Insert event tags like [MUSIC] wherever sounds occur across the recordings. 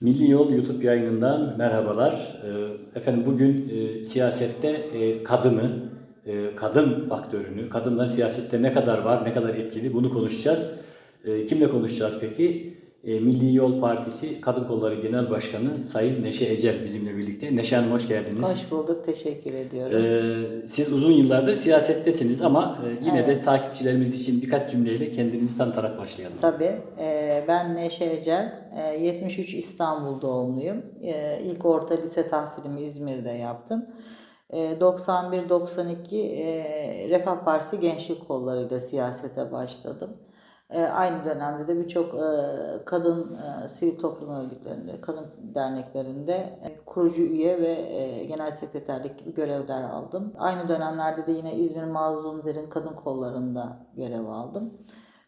Milli Yol YouTube yayınından merhabalar. Ee, Efendim bugün e, siyasette e, kadını, e, kadın faktörünü, kadınlar siyasette ne kadar var, ne kadar etkili bunu konuşacağız. Kimle konuşacağız peki? Milli Yol Partisi Kadın Kolları Genel Başkanı Sayın Neşe Ecel bizimle birlikte. Neşe Hanım hoş geldiniz. Hoş bulduk, teşekkür ediyorum. Ee, siz uzun yıllardır siyasettesiniz ama yine de Evet. takipçilerimiz için birkaç cümleyle kendinizi tanıtarak başlayalım. Tabii, e, ben Neşe Ecel, e, 73 İstanbul doğumluyum. E, ilk orta lise tahsilimi İzmir'de yaptım. E, 91-92 e, Refah Partisi Gençlik Kolları'yla siyasete başladım. E, aynı dönemde de birçok e, kadın e, sivil toplum örgütlerinde, kadın derneklerinde e, kurucu üye ve e, genel sekreterlik gibi görevler aldım. Aynı dönemlerde de yine İzmir Mazlum Kadın Kolları'nda görev aldım.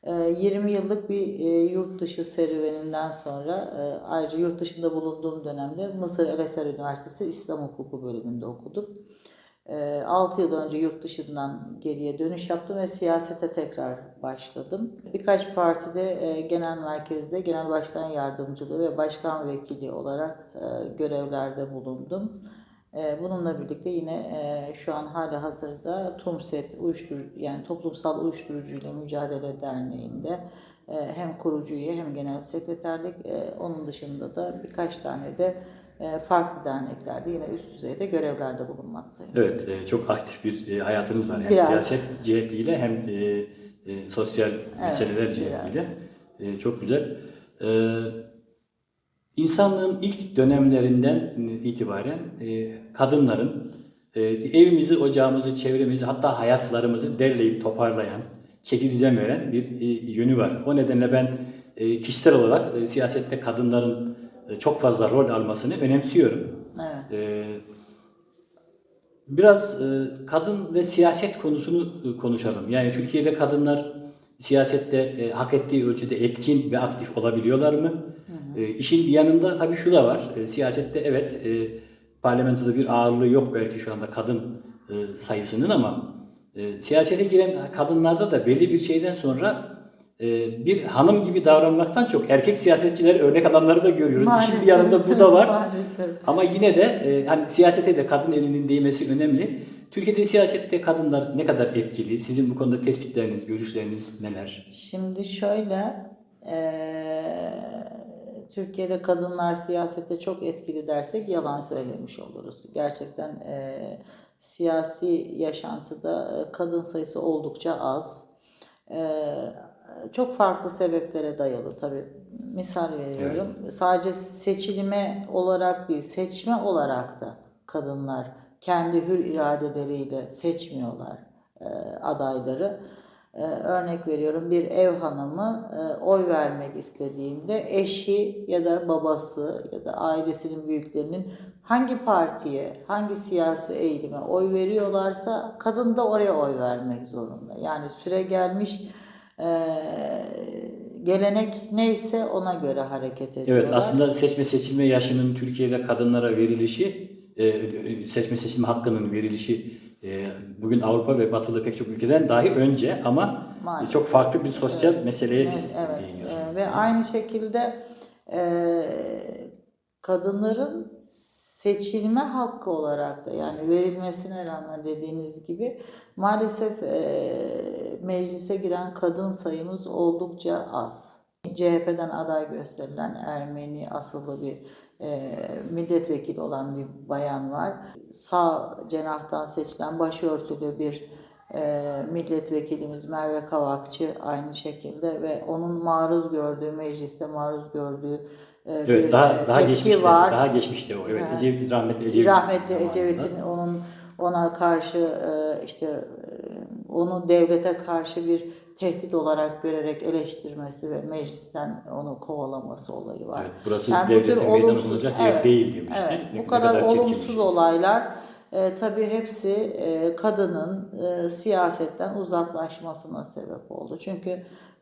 E, 20 yıllık bir e, yurt dışı serüveninden sonra e, ayrıca yurt dışında bulunduğum dönemde Mısır El Eser Üniversitesi İslam Hukuku bölümünde okudum. 6 yıl önce yurt dışından geriye dönüş yaptım ve siyasete tekrar başladım. Birkaç partide e, genel merkezde genel başkan yardımcılığı ve başkan vekili olarak görevlerde bulundum. E, Bununla birlikte yine e, şu an hala hazırda TUMSET uyuşturucu yani Toplumsal Uyuşturucuyla Mücadele Derneği'nde e, hem kurucu üye hem genel sekreterlik e, onun dışında da birkaç tane de farklı derneklerde yine üst düzeyde görevlerde bulunmaktayım. Evet, çok aktif bir hayatınız var. Hem Biraz. siyaset cihetiyle hem sosyal meseleler biraz. cihetiyle. E, çok güzel. İnsanlığın ilk dönemlerinden itibaren e, kadınların e, evimizi, ocağımızı, çevremizi hatta hayatlarımızı derleyip toparlayan, çeki düzen veren bir e, yönü var. O nedenle ben e, kişisel olarak e, siyasette kadınların e, çok fazla rol almasını önemsiyorum. Evet. Biraz e, kadın ve siyaset konusunu e, konuşalım. Yani Türkiye'de kadınlar siyasette e, hak ettiği ölçüde etkin ve aktif olabiliyorlar mı? E, işin bir yanında tabii şu da var. E, siyasette evet e, parlamentoda bir ağırlığı yok belki şu anda kadın e, sayısının ama e, siyasete giren kadınlarda da belli bir şeyden sonra e, bir hanım gibi davranmaktan çok erkek siyasetçiler örnek adamları da görüyoruz. İşin bir yanında bu da var. [LAUGHS] Maalesef. Ama yine de e, hani siyasete de kadın elinin değmesi önemli. Türkiye'de siyasette kadınlar ne kadar etkili? Sizin bu konuda tespitleriniz, görüşleriniz neler? Şimdi şöyle, eee, Türkiye'de kadınlar siyasette çok etkili dersek yalan söylemiş oluruz. Gerçekten eee, siyasi yaşantıda e, kadın sayısı oldukça az. Eee, çok farklı sebeplere dayalı tabii. Misal veriyorum. Sadece seçilme olarak değil, seçme olarak da kadınlar kendi hür iradeleriyle seçmiyorlar e, adayları. E, örnek veriyorum bir ev hanımı e, oy vermek istediğinde eşi ya da babası ya da ailesinin büyüklerinin hangi partiye, hangi siyasi eğilime oy veriyorlarsa kadın da oraya oy vermek zorunda. Yani süre gelmiş e, gelenek neyse ona göre hareket ediyorlar. Evet aslında seçme seçilme yaşının Türkiye'de kadınlara verilişi, e, seçme seçilme hakkının verilişi bugün Avrupa ve Batılı pek çok ülkeden dahi önce ama Maalesef. çok farklı bir sosyal Evet. meseleye Evet, siz evet. değiniyorsunuz. Ee, ve aynı şekilde e, kadınların seçilme hakkı olarak da yani verilmesine rağmen dediğiniz gibi maalesef e, meclise giren kadın sayımız oldukça az. CHP'den aday gösterilen Ermeni asıllı bir milletvekili olan bir bayan var. Sağ cenahtan seçilen başörtülü bir e, milletvekilimiz Merve Kavakçı aynı şekilde ve onun maruz gördüğü, mecliste maruz gördüğü e, Evet bir daha e, daha tepki geçmişte var. daha geçmişte o. Evet, Evet. Ecevit, rahmetli Ecevit. Rahmetli. Ecevit'in onun ona karşı işte onu devlete karşı bir tehdit olarak görerek eleştirmesi ve meclisten onu kovalaması olayı var. Evet, burası Yani bu devletin meydan olumsuz- okunacak yer evet, değil demişti. Evet, Ne- bu kadar, çirkin bir olumsuz şey. olaylar e, tabii hepsi e, kadının e, siyasetten uzaklaşmasına sebep oldu. Çünkü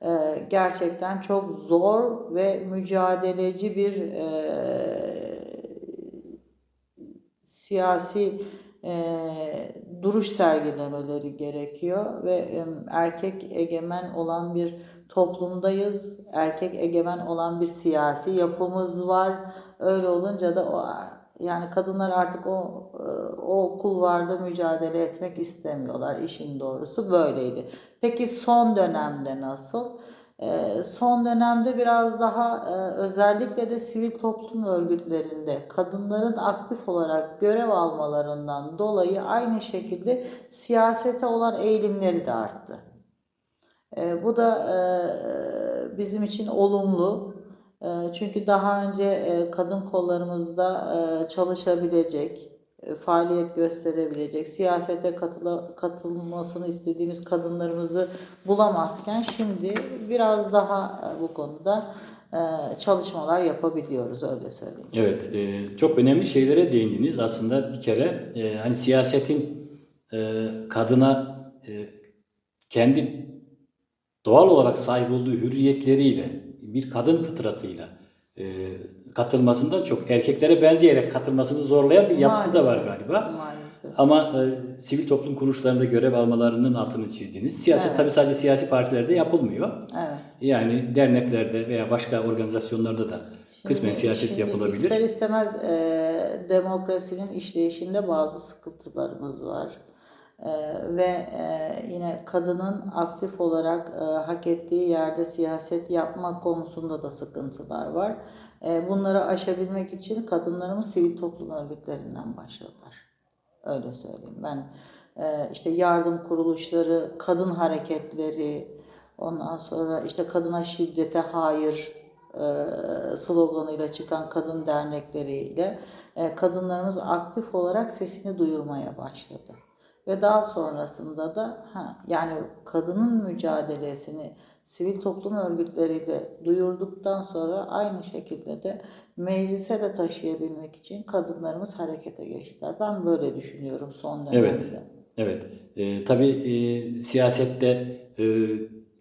e, gerçekten çok zor ve mücadeleci bir e, siyasi e, duruş sergilemeleri gerekiyor ve e, erkek egemen olan bir toplumdayız. Erkek egemen olan bir siyasi yapımız var. Öyle olunca da o yani kadınlar artık o e, o kulvarda mücadele etmek istemiyorlar. İşin doğrusu böyleydi. Peki son dönemde nasıl? Ee, Son dönemde biraz daha e, özellikle de sivil toplum örgütlerinde kadınların aktif olarak görev almalarından dolayı aynı şekilde siyasete olan eğilimleri de arttı. E, Bu da e, bizim için olumlu. E, Çünkü daha önce e, kadın kollarımızda çalışabilecek, faaliyet gösterebilecek, siyasete katıla, katılmasını istediğimiz kadınlarımızı bulamazken şimdi biraz daha e, bu konuda e, çalışmalar yapabiliyoruz öyle söyleyeyim. Evet, e, çok önemli şeylere değindiniz. Aslında bir kere e, hani siyasetin e, kadına e, kendi doğal olarak sahip olduğu hürriyetleriyle, bir kadın fıtratıyla e, katılmasından çok erkeklere benzeyerek katılmasını zorlayan bir yapısı da var Maalesef, galiba. Maalesef. Ama e, sivil toplum kuruluşlarında görev almalarının altını çizdiniz. Siyaset Evet. tabii sadece siyasi partilerde yapılmıyor. Evet. Yani derneklerde veya başka organizasyonlarda da kısmen siyaset şimdi yapılabilir. ister istemez e, demokrasinin işleyişinde bazı sıkıntılarımız var. E, ve e, yine kadının aktif olarak e, hak ettiği yerde siyaset yapma konusunda da sıkıntılar var. E, bunları aşabilmek için kadınlarımız sivil toplum örgütlerinden başladılar. Öyle söyleyeyim. Ben e, işte yardım kuruluşları, kadın hareketleri, ondan sonra işte kadına şiddete hayır e, sloganıyla çıkan kadın dernekleriyle e, kadınlarımız aktif olarak sesini duyurmaya başladı. Ve daha sonrasında da ha, yani kadının mücadelesini sivil toplum örgütleriyle duyurduktan sonra aynı şekilde de meclise de taşıyabilmek için kadınlarımız harekete geçtiler. Ben böyle düşünüyorum son dönemde. Evet. Evet. E, tabii e, siyasette e,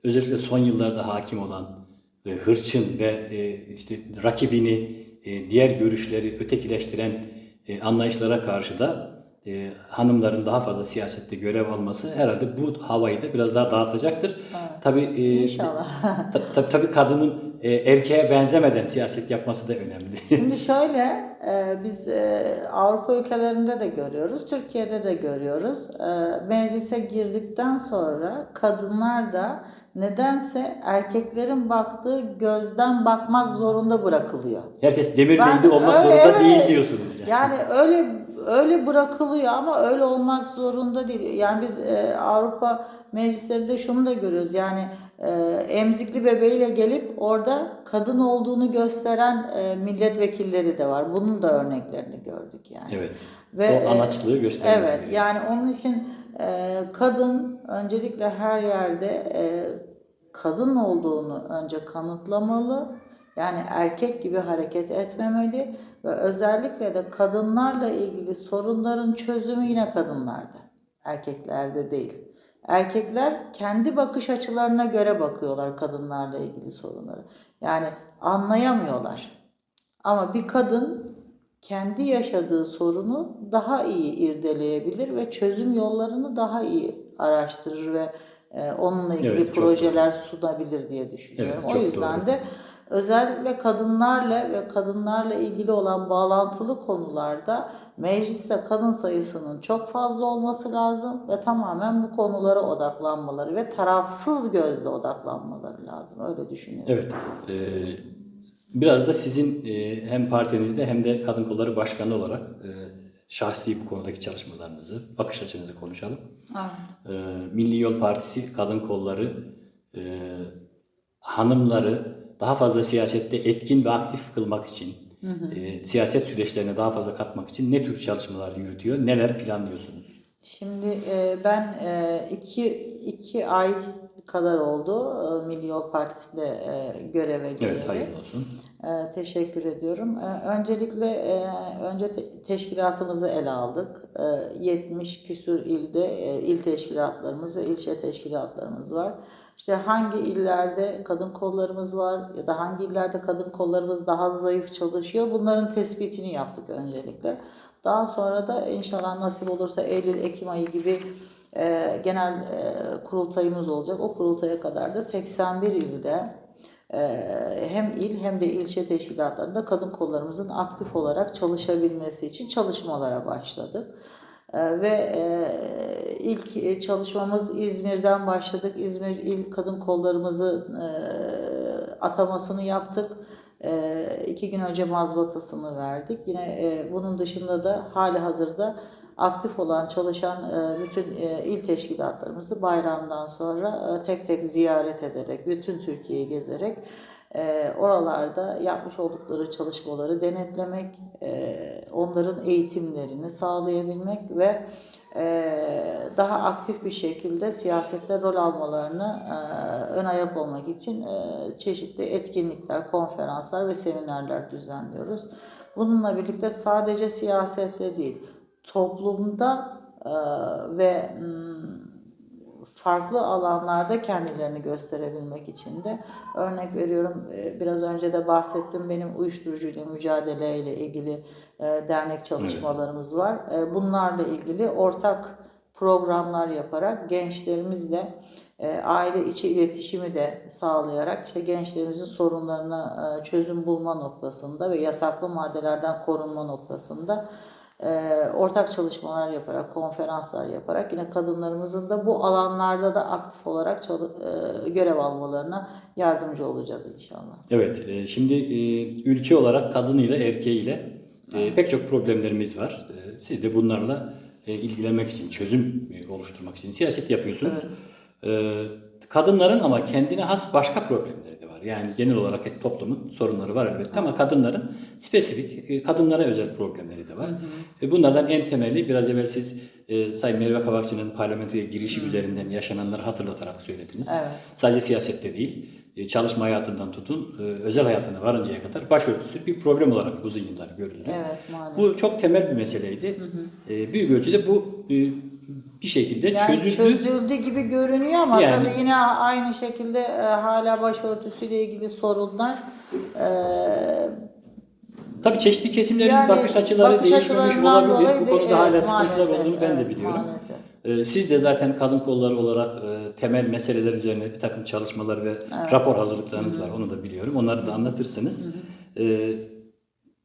özellikle son yıllarda hakim olan e, hırçın ve e, işte rakibini, e, diğer görüşleri ötekileştiren e, anlayışlara karşı da e, hanımların daha fazla siyasette görev alması herhalde bu havayı da biraz daha dağıtacaktır. Evet. Tabii e, İnşallah. [LAUGHS] ta- ta- tabii kadının e, erkeğe benzemeden siyaset yapması da önemli. [LAUGHS] Şimdi şöyle, e, biz e, Avrupa ülkelerinde de görüyoruz, Türkiye'de de görüyoruz. E, meclise girdikten sonra kadınlar da nedense erkeklerin baktığı gözden bakmak zorunda bırakılıyor. Herkes demir Ben olmak öyle, zorunda evet. değil diyorsunuz yani. Yani öyle öyle bırakılıyor ama öyle olmak zorunda değil. Yani biz e, Avrupa meclislerinde şunu da görüyoruz. Yani e, emzikli bebeğiyle gelip orada kadın olduğunu gösteren e, milletvekilleri de var. Bunun da örneklerini gördük yani. Evet. Ve, o anaçlığı gösteriyor. Evet yani onun için e, kadın öncelikle her yerde e, kadın olduğunu önce kanıtlamalı. Yani erkek gibi hareket etmemeli ve özellikle de kadınlarla ilgili sorunların çözümü yine kadınlarda. Erkeklerde değil. Erkekler kendi bakış açılarına göre bakıyorlar kadınlarla ilgili sorunları. Yani anlayamıyorlar. Ama bir kadın kendi yaşadığı sorunu daha iyi irdeleyebilir ve çözüm yollarını daha iyi araştırır ve e, onunla ilgili Evet, projeler sunabilir diye düşünüyorum. Evet, o yüzden doğru. de özellikle kadınlarla ve kadınlarla ilgili olan bağlantılı konularda mecliste kadın sayısının çok fazla olması lazım ve tamamen bu konulara odaklanmaları ve tarafsız gözle odaklanmaları lazım. Öyle düşünüyorum. Evet. e, biraz da sizin e, hem partinizde hem de Kadın Kolları Başkanı olarak e, şahsi bu konudaki çalışmalarınızı, bakış açınızı konuşalım. Evet. E, Milli Yol Partisi Kadın Kolları e, hanımları daha fazla siyasette etkin ve aktif kılmak için, e, siyaset süreçlerine daha fazla katmak için ne tür çalışmalar yürütüyor, neler planlıyorsunuz? Şimdi e, ben e, iki, iki ay kadar oldu e, Milli Yol Partisi'nde e, göreve geleli. Evet, hayırlı olsun. E, teşekkür ediyorum. E, öncelikle e, önce te- teşkilatımızı ele aldık. E, 70 küsür ilde e, il teşkilatlarımız ve ilçe teşkilatlarımız var. İşte hangi illerde kadın kollarımız var ya da hangi illerde kadın kollarımız daha zayıf çalışıyor bunların tespitini yaptık öncelikle. Daha sonra da inşallah nasip olursa Eylül-Ekim ayı gibi e, genel e, kurultayımız olacak. O kurultaya kadar da 81 ilde e, hem il hem de ilçe teşkilatlarında kadın kollarımızın aktif olarak çalışabilmesi için çalışmalara başladık. E, ve e, ilk e, çalışmamız İzmir'den başladık. İzmir İl Kadın Kollarımızı e, atamasını yaptık. İki gün önce mazbatasını verdik. Yine bunun dışında da hali hazırda aktif olan çalışan bütün il teşkilatlarımızı bayramdan sonra tek tek ziyaret ederek, bütün Türkiye'yi gezerek e, oralarda yapmış oldukları çalışmaları denetlemek, e, onların eğitimlerini sağlayabilmek ve e, daha aktif bir şekilde siyasette rol almalarını e, ön ayak olmak için e, çeşitli etkinlikler, konferanslar ve seminerler düzenliyoruz. Bununla birlikte sadece siyasette değil, toplumda e, ve mm, farklı alanlarda kendilerini gösterebilmek için de örnek veriyorum e, biraz önce de bahsettim benim uyuşturucuyla mücadeleyle ilgili e, dernek çalışmalarımız var. E, Bunlarla ilgili ortak programlar yaparak gençlerimizle aile içi iletişimi de sağlayarak işte gençlerimizin sorunlarına çözüm bulma noktasında ve yasaklı maddelerden korunma noktasında ortak çalışmalar yaparak, konferanslar yaparak yine kadınlarımızın da bu alanlarda da aktif olarak e, görev almalarına yardımcı olacağız inşallah. Evet, e, şimdi e, ülke olarak kadınıyla erkeğiyle e, pek çok problemlerimiz var. E, Siz de bunlarla e, ilgilenmek için, çözüm e, oluşturmak için siyaset yapıyorsunuz. E, Kadınların ama kendine has başka problemleri de. Yani genel olarak toplumun sorunları var elbette ama kadınların spesifik, e, kadınlara özel problemleri de var. E, Bunlardan en temeli biraz evvel siz e, Sayın Merve Kavakçı'nın parlamentoya girişi üzerinden yaşananları hatırlatarak söylediniz. Evet. Sadece siyasette değil, e, çalışma hayatından tutun, e, özel hayatına varıncaya kadar başörtüsü bir problem olarak uzun yıllar görüldü. Evet maalesef. Bu çok temel bir meseleydi. E, Büyük ölçüde bu e, bir şekilde Yani çözüldü. çözüldü gibi görünüyor ama Yani- tabii yine aynı şekilde e, hala başörtüsüyle ilgili sorunlar e, Tabii çeşitli kesimlerin yani bakış açıları bakış değişmemiş olabilir. Bu da- konuda hala evet, sıkıntılar maalesef, olduğunu ben de evet, biliyorum. Maalesef. E, Siz de zaten kadın kolları olarak e, temel meseleler üzerine bir takım çalışmalar ve rapor hazırlıklarınız var. Onu da biliyorum. Onları da anlatırsınız. E,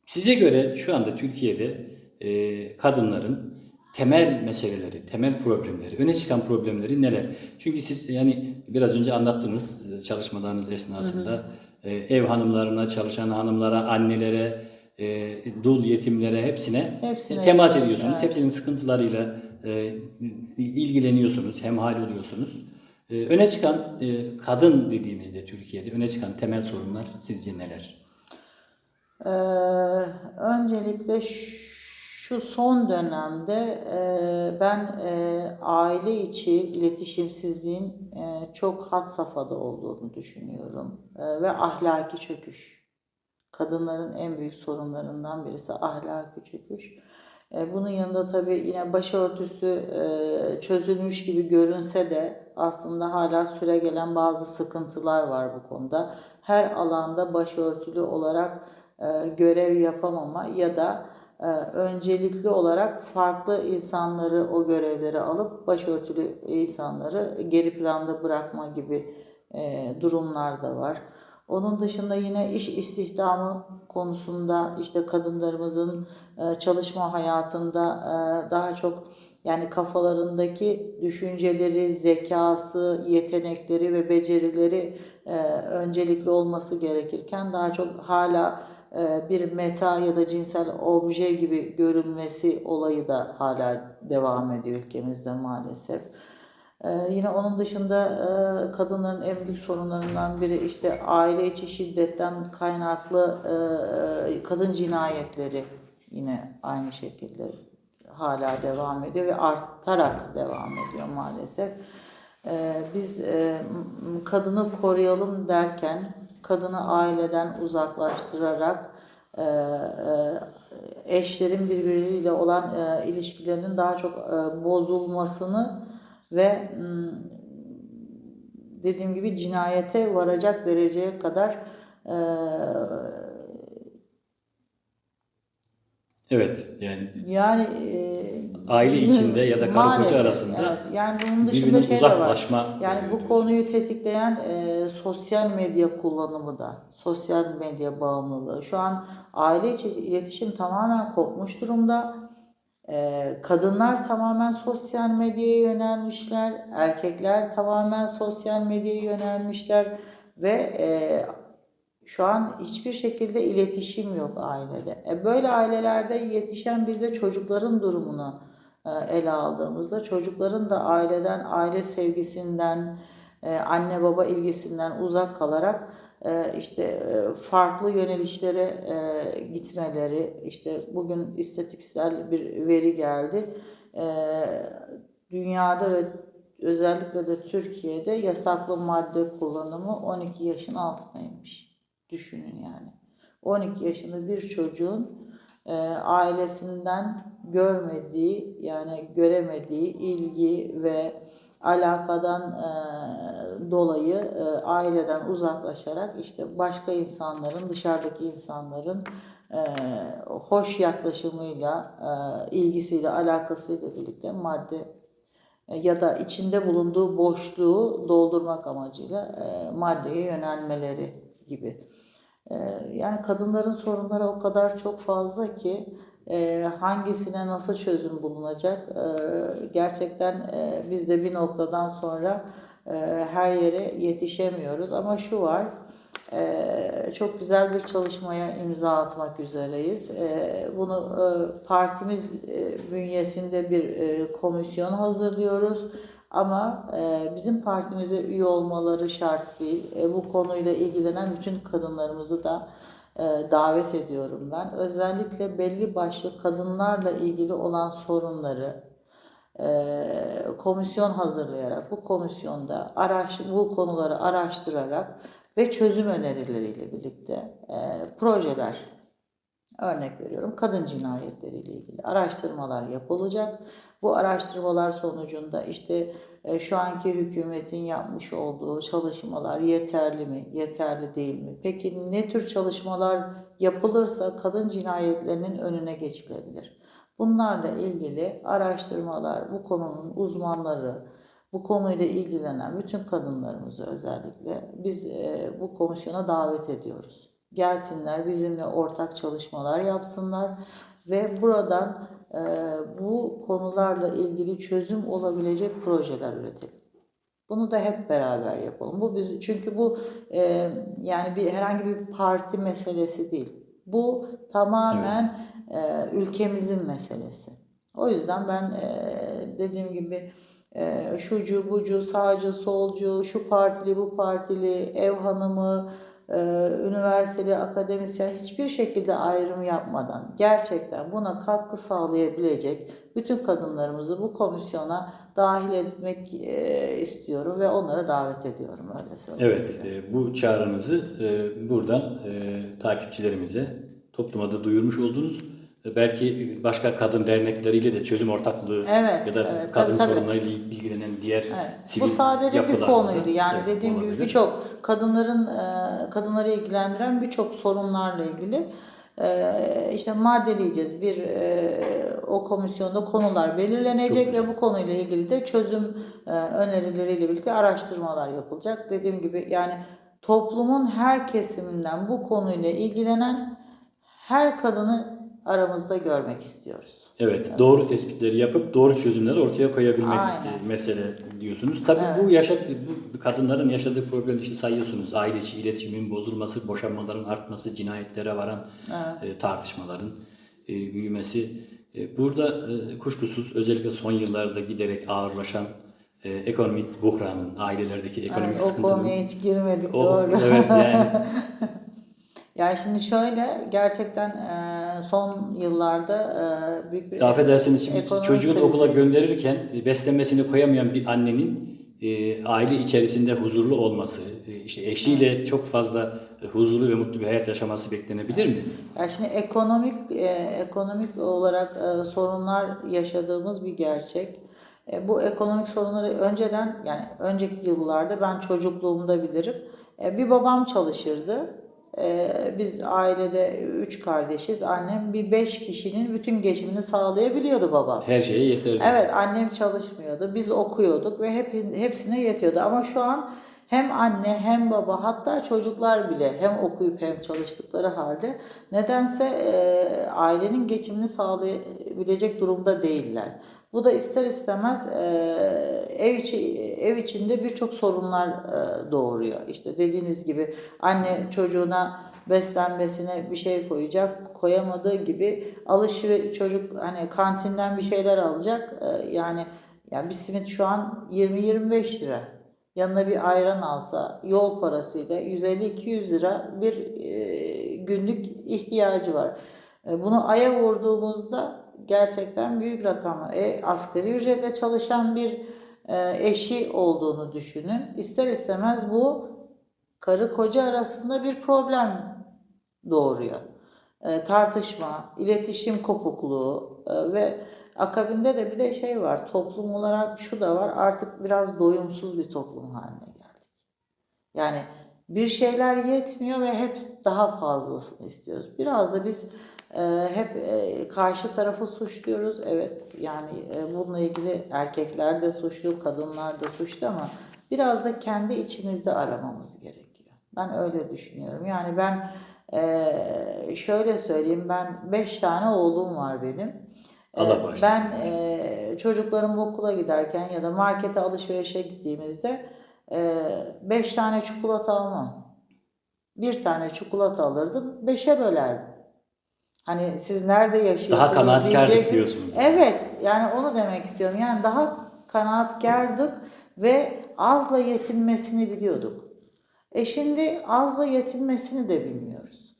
Size göre şu anda Türkiye'de e, kadınların temel meseleleri, temel problemleri, öne çıkan problemleri neler? Çünkü siz yani biraz önce anlattınız e, çalışmalarınız esnasında e, ev hanımlarına, çalışan hanımlara, annelere, e, dul yetimlere hepsine, Hepsine, temas evet, ediyorsunuz. evet. Hepsinin sıkıntılarıyla e, ilgileniyorsunuz, hemhal oluyorsunuz. E, öne çıkan e, kadın dediğimizde Türkiye'de öne çıkan temel sorunlar sizce neler? Ee, öncelikle şu son dönemde e, ben e, aile içi iletişimsizliğin e, çok had safhada olduğunu düşünüyorum E, ve ahlaki çöküş. Kadınların en büyük sorunlarından birisi ahlaki çöküş. Bunun yanında tabii yine başörtüsü çözülmüş gibi görünse de aslında hala süregelen bazı sıkıntılar var bu konuda. Her alanda başörtülü olarak görev yapamama ya da öncelikli olarak farklı insanları o görevleri alıp başörtülü insanları geri planda bırakma gibi e, durumlar da var. Onun dışında yine iş istihdamı konusunda işte kadınlarımızın e, çalışma hayatında e, daha çok yani kafalarındaki düşünceleri, zekası, yetenekleri ve becerileri e, öncelikli olması gerekirken daha çok hala e, bir meta ya da cinsel obje gibi görülmesi olayı da hala devam ediyor ülkemizde maalesef. Ee, yine onun dışında e, kadınların en büyük sorunlarından biri işte aile içi şiddetten kaynaklı e, kadın cinayetleri yine aynı şekilde hala devam ediyor ve artarak devam ediyor maalesef. Biz e, kadını koruyalım derken kadını aileden uzaklaştırarak e, e, eşlerin birbiriyle olan e, ilişkilerinin daha çok e, bozulmasını ve dediğim gibi cinayete varacak dereceye kadar e, Evet yani Yani e, Aile içinde ya da karı koca arasında evet. yani bunun dışında birbirinden şey de var. uzaklaşma Yani oluyor bu konuyu tetikleyen e, sosyal medya kullanımı da, sosyal medya bağımlılığı. Şu an aile içi iletişim tamamen kopmuş durumda. E, kadınlar tamamen sosyal medyaya yönelmişler, erkekler tamamen sosyal medyaya yönelmişler ve e, şu an hiçbir şekilde iletişim yok ailede. E, böyle ailelerde yetişen bir de çocukların durumunu e, ele aldığımızda çocukların da aileden, aile sevgisinden, e, anne baba ilgisinden uzak kalarak e, işte farklı yönelişlere gitmeleri, işte bugün istatistiksel bir veri geldi. Dünyada ve özellikle de Türkiye'de yasaklı madde kullanımı 12 yaşın altına inmiş. Düşünün yani. 12 yaşında bir çocuğun e, ailesinden görmediği yani göremediği ilgi ve alakadan e, dolayı e, aileden uzaklaşarak işte başka insanların dışarıdaki insanların e, hoş yaklaşımıyla e, ilgisiyle alakasıyla birlikte madde e, ya da içinde bulunduğu boşluğu doldurmak amacıyla e, maddeye yönelmeleri gibi. E, yani kadınların sorunları o kadar çok fazla ki e, hangisine nasıl çözüm bulunacak e, gerçekten e, biz de bir noktadan sonra e, her yere yetişemiyoruz ama şu var çok güzel bir çalışmaya imza atmak üzereyiz. Bunu partimiz bünyesinde bir komisyon hazırlıyoruz. Ama e, bizim partimize üye olmaları şart değil. E, bu konuyla ilgilenen bütün kadınlarımızı da e, davet ediyorum ben. Özellikle belli başlı kadınlarla ilgili olan sorunları e, komisyon hazırlayarak, bu komisyonda araş, bu konuları araştırarak ve çözüm önerileriyle birlikte e, projeler, örnek veriyorum kadın cinayetleriyle ilgili araştırmalar yapılacak. Bu araştırmalar sonucunda işte e, şu anki hükümetin yapmış olduğu çalışmalar yeterli mi, yeterli değil mi? Peki ne tür çalışmalar yapılırsa kadın cinayetlerinin önüne geçilebilir? Bunlarla ilgili araştırmalar, bu konunun uzmanları, bu konuyla ilgilenen bütün kadınlarımızı özellikle biz e, bu komisyona davet ediyoruz. Gelsinler bizimle ortak çalışmalar yapsınlar ve buradan bu konularla ilgili çözüm olabilecek projeler üretelim. Bunu da hep beraber yapalım. Bu biz çünkü bu e, yani bir herhangi bir parti meselesi değil. Bu tamamen e, ülkemizin meselesi. O yüzden ben e, dediğim gibi e, şucu bucu sağcı solcu şu partili bu partili ev hanımı üniversiteli akademisyen hiçbir şekilde ayrım yapmadan gerçekten buna katkı sağlayabilecek bütün kadınlarımızı bu komisyona dahil etmek e, istiyorum ve onları davet ediyorum öyle söyleyeyim Evet, size. e, bu çağrınızı e, buradan e, takipçilerimize, topluma da duyurmuş oldunuz. E, Belki başka kadın dernekleriyle de çözüm ortaklığı Evet, ya da evet, kadın tabii, tabii. sorunlarıyla ilgilenen diğer Evet. sivil Bu sadece bir yapılar konuydu. da, Yani evet, dediğim gibi olabilir. birçok kadınların e, kadınları ilgilendiren birçok sorunlarla ilgili e, işte maddeleyeceğiz. Bir o komisyonda konular belirlenecek Çok ve bu konuyla ilgili de çözüm önerileriyle birlikte araştırmalar yapılacak. Dediğim gibi yani toplumun her kesiminden bu konuyla ilgilenen her kadını aramızda görmek istiyoruz. Evet, doğru tespitleri yapıp doğru çözümleri ortaya koyabilmek Aynen. e, mesele diyorsunuz. Tabii Evet. bu yaşa bu kadınların yaşadığı problem işte sayıyorsunuz. Aile içi iletişimin bozulması, boşanmaların artması, cinayetlere varan e, tartışmaların e, büyümesi. E, burada e, kuşkusuz özellikle son yıllarda giderek ağırlaşan e, ekonomik buhranın, ailelerdeki ekonomik Yani o sıkıntının konuya hiç girmedik o- doğru. evet yani [LAUGHS] Yani şimdi şöyle gerçekten e, son yıllarda e, büyük bir affedersiniz şimdi çocuğunu okula gönderirken e, beslenmesini koyamayan bir annenin e, aile içerisinde huzurlu olması, e, işte eşiyle çok fazla huzurlu ve mutlu bir hayat yaşaması beklenebilir mi? Ya şimdi ekonomik e, ekonomik olarak e, sorunlar yaşadığımız bir gerçek. E, bu ekonomik sorunları önceden yani önceki yıllarda ben çocukluğumda bilirim. E, bir babam çalışırdı. Ee, biz ailede üç kardeşiz. Annem bir beş kişinin bütün geçimini sağlayabiliyordu babam. Her şeye yeterli. Evet annem çalışmıyordu. Biz okuyorduk ve hep hepsine yetiyordu. Ama şu an hem anne hem baba hatta çocuklar bile hem okuyup hem çalıştıkları halde nedense e, ailenin geçimini sağlayabilecek durumda değiller. Bu da ister istemez e, ev içi ev içinde birçok sorunlar e, doğuruyor. İşte dediğiniz gibi anne çocuğuna beslenmesine bir şey koyacak, koyamadığı gibi alışveriş çocuk hani kantinden bir şeyler alacak. e, yani yani bir simit şu an 20-25 lira. Yanına bir ayran alsa yol parasıyla 150-200 lira bir e, günlük ihtiyacı var. E, bunu aya vurduğumuzda gerçekten büyük rakamlar. E, asgari ücretle çalışan bir e, eşi olduğunu düşünün. İster istemez bu karı koca arasında bir problem doğuruyor. E, tartışma, iletişim kopukluğu ve akabinde de bir de şey var. Toplum olarak şu da var. Artık biraz doyumsuz bir toplum haline geldik. Yani bir şeyler yetmiyor ve hep daha fazlasını istiyoruz. Biraz da biz hep e, karşı tarafı suçluyoruz. Evet yani e, bununla ilgili erkekler de suçlu, kadınlar da suçlu ama biraz da kendi içimizde aramamız gerekiyor. Ben öyle düşünüyorum. Yani ben e, şöyle söyleyeyim ben beş tane oğlum var benim. Allah ben e, çocuklarım okula giderken ya da markete alışverişe gittiğimizde e, beş tane çikolata almam. Bir tane çikolata alırdım, beşe bölerdim. Hani siz nerede yaşıyorsunuz Daha kanaatkardık diyorsunuz. Evet, yani onu demek istiyorum. Yani daha kanaatkardık ve azla yetinmesini biliyorduk. E şimdi azla yetinmesini de bilmiyoruz.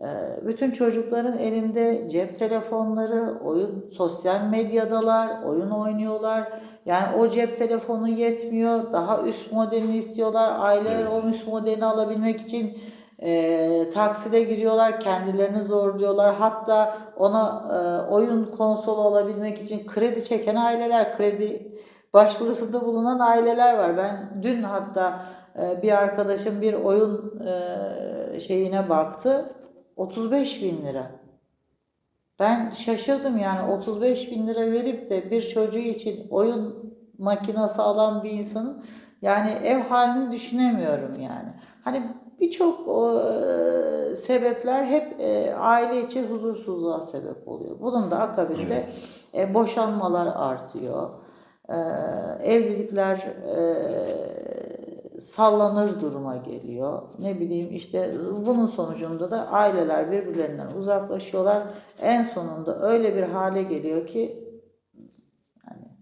Ee, Bütün çocukların elinde cep telefonları, oyun, sosyal medyadalar, oyun oynuyorlar. Yani o cep telefonu yetmiyor, daha üst modelini istiyorlar. Aileler o üst modelini alabilmek için e, takside giriyorlar, kendilerini zorluyorlar. Hatta ona e, oyun konsolu alabilmek için kredi çeken aileler, kredi başvurusunda bulunan aileler var. Ben dün hatta e, bir arkadaşım bir oyun e, şeyine baktı. 35 bin lira. Ben şaşırdım yani 35 bin lira verip de bir çocuğu için oyun makinesi alan bir insanın yani ev halini düşünemiyorum yani. Hani birçok e, sebepler hep e, aile içi huzursuzluğa sebep oluyor. Bunun da akabinde e, boşanmalar artıyor. E, evlilikler e, sallanır duruma geliyor. Ne bileyim işte bunun sonucunda da aileler birbirlerinden uzaklaşıyorlar. En sonunda öyle bir hale geliyor ki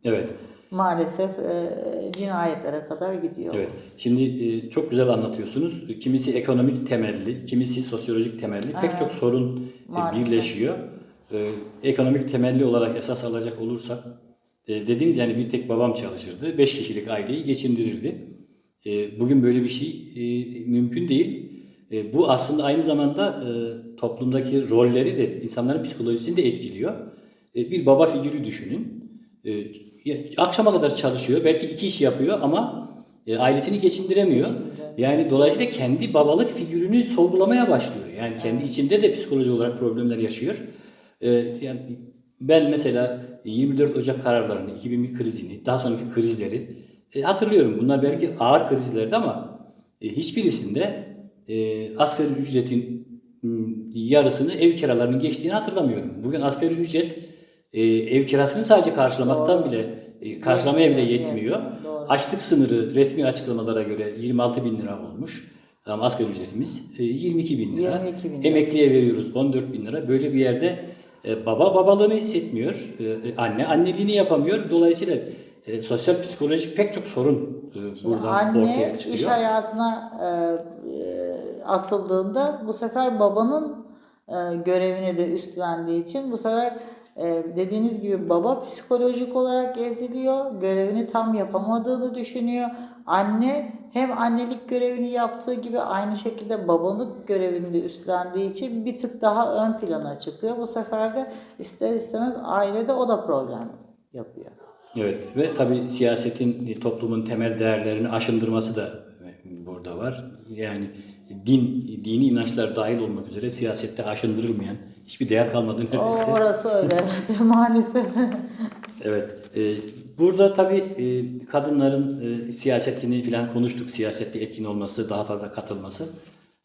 Evet. Maalesef e, cinayetlere kadar gidiyor. Evet. Şimdi e, çok güzel anlatıyorsunuz. Kimisi ekonomik temelli, kimisi sosyolojik temelli. Pek Evet. çok sorun e, Maalesef. birleşiyor. E, ekonomik temelli olarak esas alacak olursak e, dediğiniz yani bir tek babam çalışırdı. Beş kişilik aileyi geçindirirdi. E, bugün böyle bir şey e, mümkün değil. E, bu aslında aynı zamanda e, toplumdaki rolleri de insanların psikolojisini de etkiliyor. E, bir baba figürü düşünün. E, akşama kadar çalışıyor. Belki iki iş yapıyor ama e, ailesini geçindiremiyor. Yani dolayısıyla kendi babalık figürünü sorgulamaya başlıyor. Yani kendi içinde de psikoloji olarak problemler yaşıyor. E, yani ben mesela 24 Ocak kararlarını, 2001 krizini, daha sonraki krizleri e, hatırlıyorum. Bunlar belki ağır krizlerdi ama e, hiçbirisinde e, asgari ücretin m, yarısını ev kiralarının geçtiğini hatırlamıyorum. Bugün asgari ücret e, ev kirasını sadece karşılamaktan Doğru. bile e, karşılamaya bile Yetmiyor, doğru. Açlık sınırı resmi açıklamalara göre 26 bin lira olmuş. Ama asgari ücretimiz e, 22 bin lira. 22 bin lira. Emekliye veriyoruz 14 bin lira. Böyle bir yerde e, baba babalığını hissetmiyor. E, e, anne anneliğini yapamıyor. Dolayısıyla e, sosyal psikolojik pek çok sorun e, buradan anne ortaya iş çıkıyor. hayatına e, e, atıldığında bu sefer babanın e, görevini de üstlendiği için bu sefer e, dediğiniz gibi baba psikolojik olarak eziliyor, görevini tam yapamadığını düşünüyor. Anne hem annelik görevini yaptığı gibi aynı şekilde babalık görevini de üstlendiği için bir tık daha ön plana çıkıyor. Bu sefer de ister istemez ailede o da problem yapıyor. Evet ve tabii siyasetin e, toplumun temel değerlerini aşındırması da e, burada var. Yani din, dini inançlar dahil olmak üzere siyasette aşındırılmayan hiçbir değer kalmadı O neredeyse. orası öyle [LAUGHS] maalesef. Evet. e, burada tabii e, kadınların e, siyasetini falan konuştuk. Siyasette etkin olması, daha fazla katılması.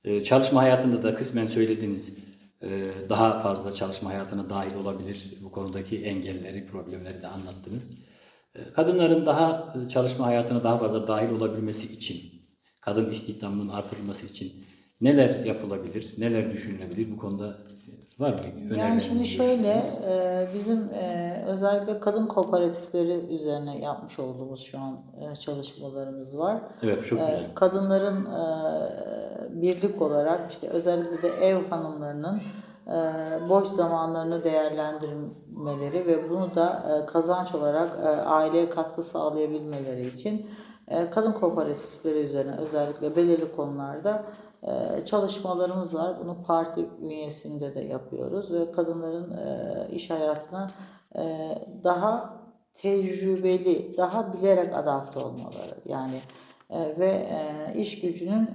E, çalışma hayatında da kısmen söylediğiniz e, daha fazla çalışma hayatına dahil olabilir. Bu konudaki engelleri, problemleri de anlattınız. E, kadınların daha e, çalışma hayatına daha fazla dahil olabilmesi için, kadın istihdamının artırılması için neler yapılabilir, neler düşünülebilir bu konuda var mı? Yani öneriniz, şimdi şöyle e, bizim e, özellikle kadın kooperatifleri üzerine yapmış olduğumuz şu an e, çalışmalarımız var. Evet, çok E, güzel. Kadınların e, birlik olarak işte özellikle de ev hanımlarının boş zamanlarını değerlendirmeleri ve bunu da kazanç olarak aileye katkı sağlayabilmeleri için kadın kooperatifleri üzerine özellikle belirli konularda çalışmalarımız var. Bunu parti bünyesinde de yapıyoruz ve kadınların e, iş hayatına e, daha tecrübeli, daha bilerek adapte olmaları yani e, ve iş gücünün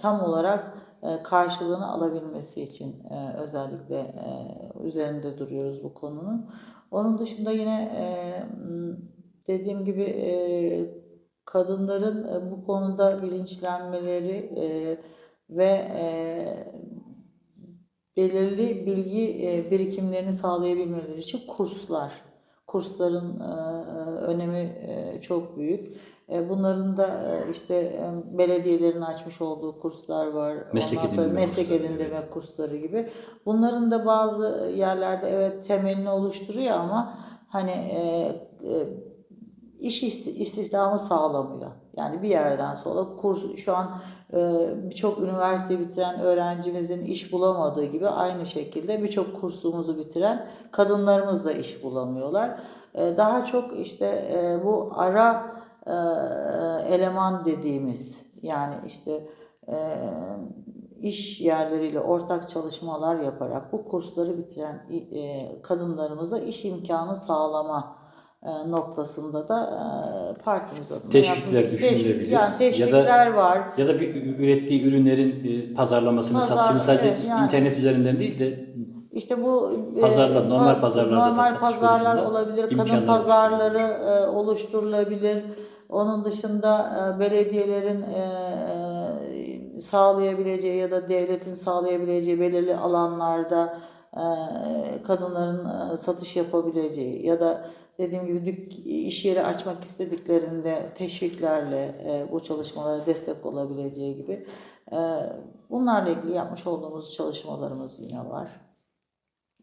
tam olarak karşılığını alabilmesi için özellikle üzerinde duruyoruz bu konunun. Onun dışında yine dediğim gibi kadınların bu konuda bilinçlenmeleri ve e, belirli bilgi e, birikimlerini sağlayabilmeleri için kurslar, kursların e, önemi e, çok büyük. E, Bunların da e, işte e, belediyelerin açmış olduğu kurslar var. Meslek Ondan edindirme meslek kursları, edindirme kursları gibi. Bunların da bazı yerlerde evet temelini oluşturuyor ama hani e, e, iş isti- istihdamı sağlamıyor. Yani bir yerden sonra kurs şu an e, birçok üniversite bitiren öğrencimizin iş bulamadığı gibi aynı şekilde birçok kursumuzu bitiren kadınlarımız da iş bulamıyorlar. E, Daha çok işte e, bu ara eleman dediğimiz yani işte iş yerleriyle ortak çalışmalar yaparak bu kursları bitiren e, kadınlarımıza iş imkanı sağlama noktasında da e, partimiz adına Teşvikler yapmış- düşünülebilir. teşvik- yani Ya da- teşvikler var. Ya da bir ürettiği ürünlerin e, pazarlamasını, Pazar- satışını sadece evet, yani. internet üzerinden değil de İşte bu e, Pazarlar, normal no- pazarlarda da normal pazarlar olabilir, kadın pazarları e, oluşturulabilir. Onun dışında e, belediyelerin e, sağlayabileceği ya da devletin sağlayabileceği belirli alanlarda e, kadınların e, satış yapabileceği ya da dediğim gibi dük- iş yeri açmak istediklerinde teşviklerle e, bu çalışmalara destek olabileceği gibi e, bunlarla ilgili yapmış olduğumuz çalışmalarımız yine var.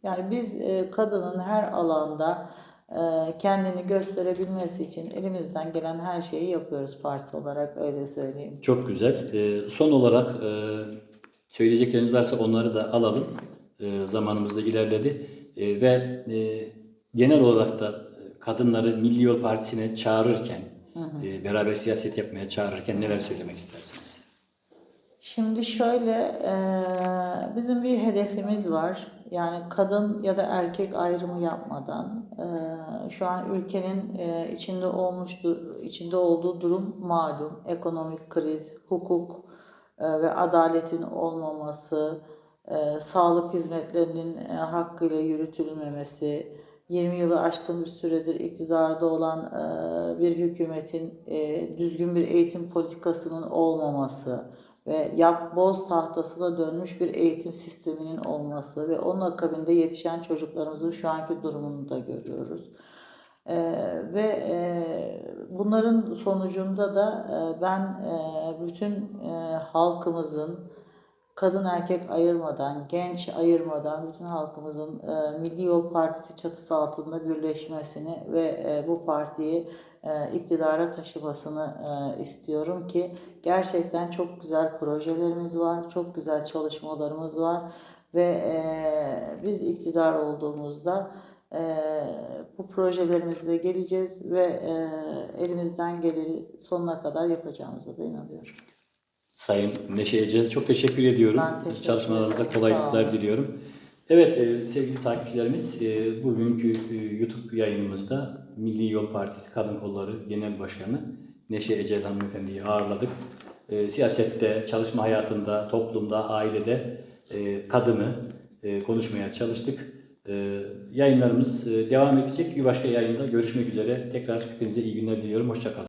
Yani biz e, kadının her alanda e, kendini gösterebilmesi için elimizden gelen her şeyi yapıyoruz parti olarak öyle söyleyeyim. çok güzel. E, son olarak e, söyleyecekleriniz varsa onları da alalım. E, zamanımız da ilerledi. E, ve e, genel olarak da kadınları Milli Yol Partisi'ne çağırırken, e, beraber siyaset yapmaya çağırırken neler söylemek istersiniz? Şimdi şöyle e, bizim bir hedefimiz var. Yani kadın ya da erkek ayrımı yapmadan e, şu an ülkenin e, içinde olmuştu içinde olduğu durum malum. Ekonomik kriz, hukuk e, ve adaletin olmaması, e, sağlık hizmetlerinin e, hakkıyla yürütülmemesi, 20 yılı aşkın bir süredir iktidarda olan e, bir hükümetin e, düzgün bir eğitim politikasının olmaması ve yap boz tahtasına dönmüş bir eğitim sisteminin olması ve onun akabinde yetişen çocuklarımızın şu anki durumunu da görüyoruz. Ee, ve e, bunların sonucunda da e, ben e, bütün e, halkımızın kadın erkek ayırmadan, genç ayırmadan bütün halkımızın e, Milli Yol Partisi çatısı altında birleşmesini ve e, bu partiyi e, iktidara taşımasını e, istiyorum ki gerçekten çok güzel projelerimiz var, çok güzel çalışmalarımız var ve e, biz iktidar olduğumuzda e, bu projelerimizle geleceğiz ve e, elimizden geleni sonuna kadar yapacağımıza da inanıyorum. Sayın Neşe Ecel çok teşekkür ediyorum. Ben teşekkür Çalışmalarınızda kolaylıklar diliyorum. Evet e, sevgili takipçilerimiz e, bugünkü e, YouTube yayınımızda Milli Yol Partisi Kadın Kolları Genel Başkanı Neşe Ecel Hanımefendi'yi ağırladık. e, siyasette, çalışma hayatında, toplumda, ailede e, kadını e, konuşmaya çalıştık. E, yayınlarımız e, devam edecek. Bir başka yayında görüşmek üzere. Tekrar hepinize iyi günler diliyorum. Hoşçakalın.